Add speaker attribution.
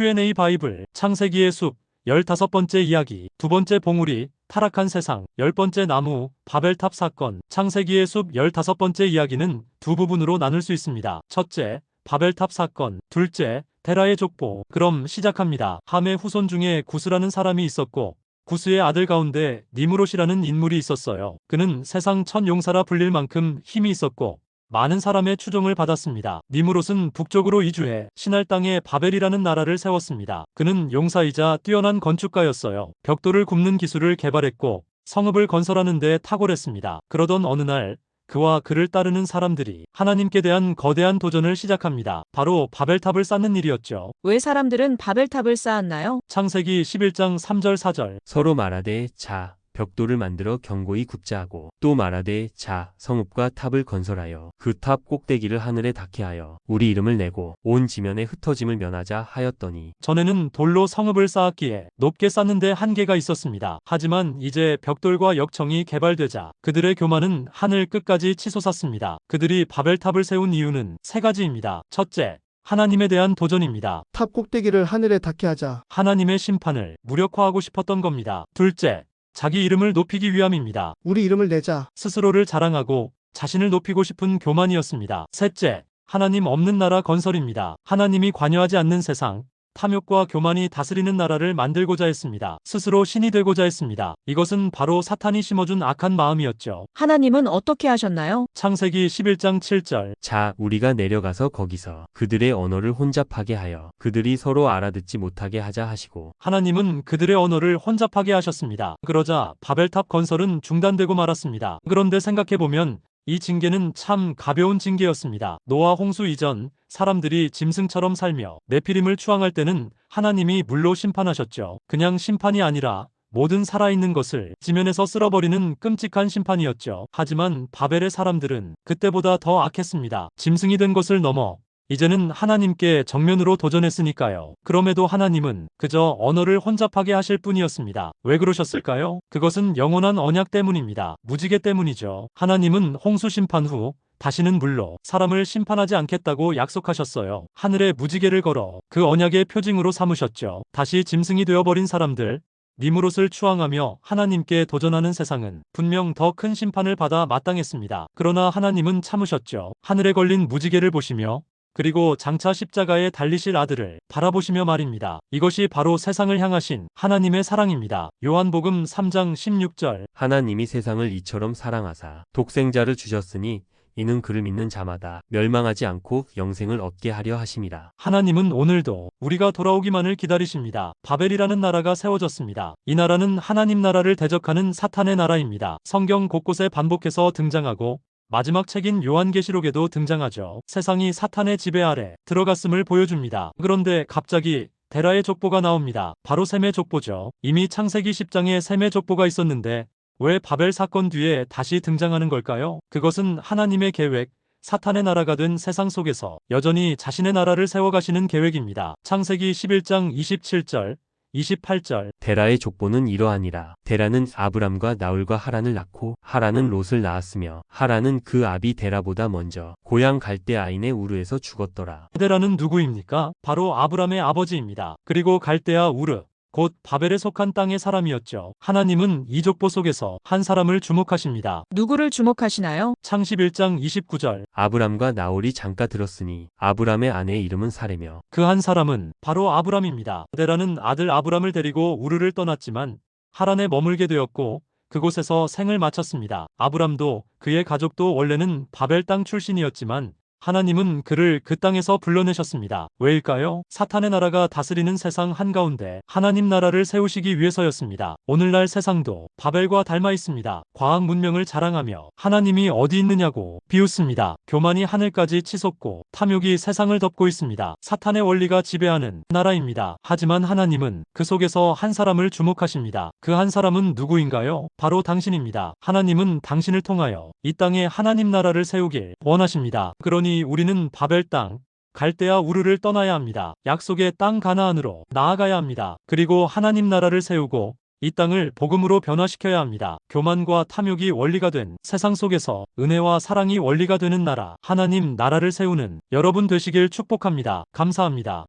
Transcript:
Speaker 1: Q&A 바이블, 창세기의 숲, 15번째 이야기, 두 번째 봉우리, 타락한 세상, 열 번째 나무, 바벨탑 사건, 창세기의 숲 15번째 이야기는 두 부분으로 나눌 수 있습니다. 첫째, 바벨탑 사건, 둘째, 테라의 족보. 그럼 시작합니다. 함의 후손 중에 구스라는 사람이 있었고, 구스의 아들 가운데 니무롯이라는 인물이 있었어요. 그는 세상 첫 용사라 불릴 만큼 힘이 있었고, 많은 사람의 추종을 받았습니다. 니무롯은 북쪽으로 이주해 신할 땅에 바벨이라는 나라를 세웠습니다. 그는 용사이자 뛰어난 건축가였어요. 벽돌을 굽는 기술을 개발했고 성읍을 건설하는 데 탁월했습니다. 그러던 어느 날 그와 그를 따르는 사람들이 하나님께 대한 거대한 도전을 시작합니다. 바로 바벨탑을 쌓는 일이었죠.
Speaker 2: 왜 사람들은 바벨탑을 쌓았나요?
Speaker 1: 창세기 11장 3절 4절
Speaker 3: 서로 말하되 자 벽돌을 만들어 견고히 굽자 하고 또 말하되 자 성읍과 탑을 건설하여 그 탑 꼭대기를 하늘에 닿게 하여 우리 이름을 내고 온 지면에 흩어짐을 면하자 하였더니
Speaker 1: 전에는 돌로 성읍을 쌓았기에 높게 쌓는데 한계가 있었습니다. 하지만 이제 벽돌과 역청이 개발되자 그들의 교만은 하늘 끝까지 치솟았습니다. 그들이 바벨탑을 세운 이유는 세 가지입니다. 첫째, 하나님에 대한 도전입니다.
Speaker 4: 탑 꼭대기를 하늘에 닿게 하자.
Speaker 1: 하나님의 심판을 무력화하고 싶었던 겁니다. 둘째, 자기 이름을 높이기 위함입니다.
Speaker 4: 우리 이름을 내자.
Speaker 1: 스스로를 자랑하고 자신을 높이고 싶은 교만이었습니다. 셋째, 하나님 없는 나라 건설입니다. 하나님이 관여하지 않는 세상, 탐욕과 교만이 다스리는 나라를 만들고자 했습니다. 스스로 신이 되고자 했습니다. 이것은 바로 사탄이 심어준 악한 마음이었죠.
Speaker 2: 하나님은 어떻게 하셨나요?
Speaker 1: 창세기 11장 7절
Speaker 3: 자 우리가 내려가서 거기서 그들의 언어를 혼잡하게 하여 그들이 서로 알아듣지 못하게 하자 하시고
Speaker 1: 하나님은 그들의 언어를 혼잡하게 하셨습니다. 그러자 바벨탑 건설은 중단되고 말았습니다. 그런데 생각해보면 이 징계는 참 가벼운 징계였습니다. 노아 홍수 이전 사람들이 짐승처럼 살며 네피림을 추앙할 때는 하나님이 물로 심판하셨죠. 그냥 심판이 아니라 모든 살아있는 것을 지면에서 쓸어버리는 끔찍한 심판이었죠. 하지만 바벨의 사람들은 그때보다 더 악했습니다. 짐승이 된 것을 넘어 이제는 하나님께 정면으로 도전했으니까요. 그럼에도 하나님은 그저 언어를 혼잡하게 하실 뿐이었습니다. 왜 그러셨을까요? 그것은 영원한 언약 때문입니다. 무지개 때문이죠. 하나님은 홍수 심판 후 다시는 물로 사람을 심판하지 않겠다고 약속하셨어요. 하늘에 무지개를 걸어 그 언약의 표징으로 삼으셨죠. 다시 짐승이 되어버린 사람들, 니무롯을 추앙하며 하나님께 도전하는 세상은 분명 더 큰 심판을 받아 마땅했습니다. 그러나 하나님은 참으셨죠. 하늘에 걸린 무지개를 보시며 그리고 장차 십자가에 달리실 아들을 바라보시며 말입니다. 이것이 바로 세상을 향하신 하나님의 사랑입니다. 요한복음 3장 16절
Speaker 3: 하나님이 세상을 이처럼 사랑하사 독생자를 주셨으니 이는 그를 믿는 자마다 멸망하지 않고 영생을 얻게 하려 하심이라
Speaker 1: 하나님은 오늘도 우리가 돌아오기만을 기다리십니다. 바벨이라는 나라가 세워졌습니다. 이 나라는 하나님 나라를 대적하는 사탄의 나라입니다. 성경 곳곳에 반복해서 등장하고 마지막 책인 요한계시록에도 등장하죠. 세상이 사탄의 지배 아래 들어갔음을 보여줍니다. 그런데 갑자기 데라의 족보가 나옵니다. 바로 셈의 족보죠. 이미 창세기 10장에 셈의 족보가 있었는데 왜 바벨 사건 뒤에 다시 등장하는 걸까요? 그것은 하나님의 계획, 사탄의 나라가 된 세상 속에서 여전히 자신의 나라를 세워가시는 계획입니다. 창세기 11장 27절, 28절,
Speaker 3: 데라의 족보는 이러하니라 데라는 아브람과 나울과 하란을 낳고 하란은 롯을 낳았으며 하란은 그 아비 데라보다 먼저 고향 갈대 아인의 우르에서 죽었더라
Speaker 1: 데라는 누구입니까? 바로 아브람의 아버지입니다. 그리고 갈대아 우르, 곧 바벨에 속한 땅의 사람이었죠. 하나님은 이 족보 속에서 한 사람을 주목하십니다.
Speaker 2: 누구를 주목하시나요?
Speaker 1: 창 11장 29절,
Speaker 3: 아브람과 나홀이 장가 들었으니 아브람의 아내의 이름은 사레며
Speaker 1: 그 한 사람은 바로 아브람입니다. 데라는 아들 아브람을 데리고 우르를 떠났지만 하란에 머물게 되었고 그곳에서 생을 마쳤습니다. 아브람도 그의 가족도 원래는 바벨 땅 출신이었지만 하나님은 그를 그 땅에서 불러내셨습니다. 왜일까요? 사탄의 나라가 다스리는 세상 한가운데 하나님 나라를 세우시기 위해서였습니다. 오늘날 세상도 바벨과 닮아 있습니다. 과학 문명을 자랑하며 하나님이 어디 있느냐고 비웃습니다. 교만이 하늘까지 치솟고 탐욕이 세상을 덮고 있습니다. 사탄의 원리가 지배하는 나라입니다. 하지만 하나님은 그 속에서 한 사람을 주목하십니다. 그 한 사람은 누구인가요? 바로 당신입니다. 하나님은 당신을 통하여 이 땅에 하나님 나라를 세우길 원하십니다. 그러니 우리는 바벨 땅, 갈대아 우르를 떠나야 합니다. 약속의 땅 가나안으로 나아가야 합니다. 그리고 하나님 나라를 세우고 이 땅을 복음으로 변화시켜야 합니다. 교만과 탐욕이 원리가 된 세상 속에서 은혜와 사랑이 원리가 되는 나라, 하나님 나라를 세우는 여러분 되시길 축복합니다. 감사합니다.